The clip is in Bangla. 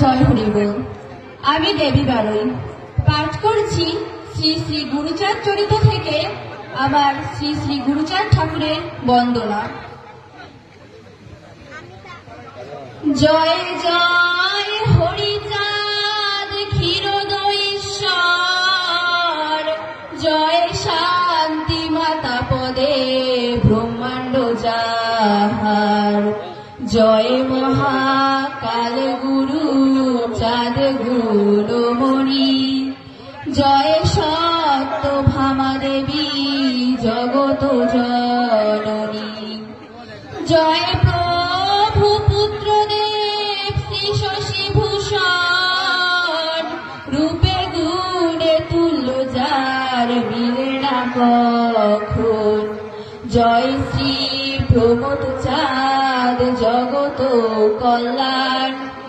জয় হরিবল আমি দেবী বারই। পাঠ করছি শ্রী শ্রী গুরুচাঁদ চরিত থেকে আমার শ্রী শ্রী গুরুচাঁদ ঠাকুরের বন্দনা। জয় জয় হরিচাঁদ ক্ষীরোদঈশ্বর জয় শান্তি মাতা পদে ব্রহ্মাণ্ড যাহার। জয় মহাকাল গুরু চাঁদ গুরুমণি জয় সত্য ভামা দেবী জগত জননী। জয় প্রভু পুত্র দেব শ্রী শশী ভূষণ রূপে গুণে তুল্য যার মিলে না কখন। জয় শ্রী প্রমোদ চাঁদ, জগত কল্যাণ।